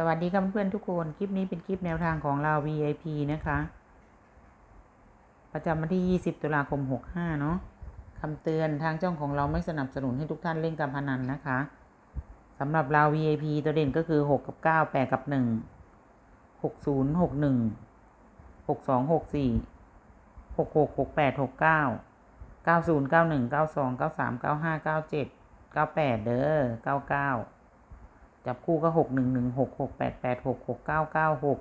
สวัสดีครับเพื่อนทุกคน คลิปนี้เป็นคลิปแนวทางของเรา VIP นะคะ ประจำวันที่ 20 ตุลาคม 65 เนาะคำเตือนทางจ้องของเราไม่สนับสนุนให้ทุกท่านเล่นการพนันนะคะสำหรับเรา VIP ตัวเด่นก็คือ 6 กับ 9 8 กับ 1 60 61 62 64 66 68 69 90 91 92 93 95 97 98 เด้อ99 จับคู่ก็หกหนึ่งหนึ่งหกหกแปดแปดหกหกเก้าเก้าหก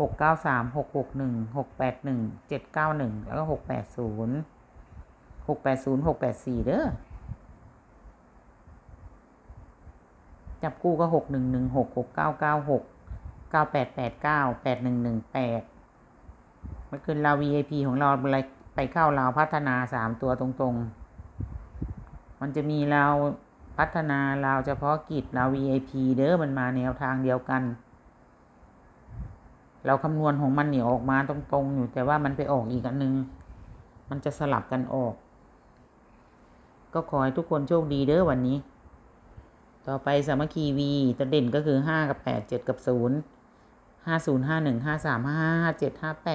หกเก้าสามหกหกหนึ่งหกแปดหนึ่งเจ็ดเก้าหนึ่งแล้วก็หกแปดศูนย์หกแปดศูนย์หกแปดสี่เด้อจับคู่ก็หกหนึ่งหนึ่งหกหกเก้าเก้าหกเก้าแปดแปดเก้าแปดหนึ่งหนึ่งแปดเมื่อคืนเรา VIP ของเราไปเข้าเราพัฒนาสามตัวตรงๆ มันจะมีเรา พัฒนาเราเฉพาะกิจเรา VIP เด้อมันมาแนวทางเดียวกัน เราคำนวณของมันเนี่ยออกมาตรงๆอยู่แต่ว่ามันไปออกอีกอันนึง มันจะสลับกันออก ก็ขอให้ทุกคนโชคดีเด้อวันนี้ ต่อไปสามัคคีวีตัวเด่นก็คือห้ากับแปดเจ็ดกับศูนย์ห้าศูนย์ห้าหนึ่งห้าสามห้าห้าเจ็ดห้าแป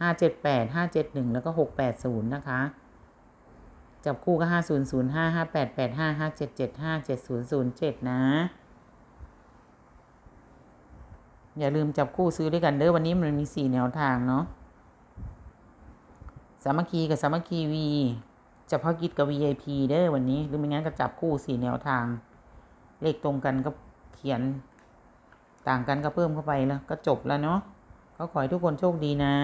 ดแปดศูนย์แปดหนึ่งแปดสามแปดสี่แปดห้าเจ็ดแปดห้าเจ็ดหนึ่งแล้วก็หกแปดศูนย์นะคะ จับคู่ก็ห้าศูนย์ศูนย์ห้าห้าแปดแปดห้าห้าเจ็ดเจ็ดห้าเจ็ดศูนย์ศูนย์เจ็ดนะ อย่าลืมจับคู่ซื้อด้วยกันเด้อวันนี้มันมีสี่แนวทางเนาะสามัคคีกับสามัคคีวีเฉพาะกิจกับ VIP เด้อวันนี้หรือไม่งั้นก็จับคู่สี่แนวทาง เลขตรงกันก็เขียน ต่างกันก็เพิ่มเข้าไปแล้ว ก็จบแล้วเนาะก็ขอให้ทุกคนโชคดีนะ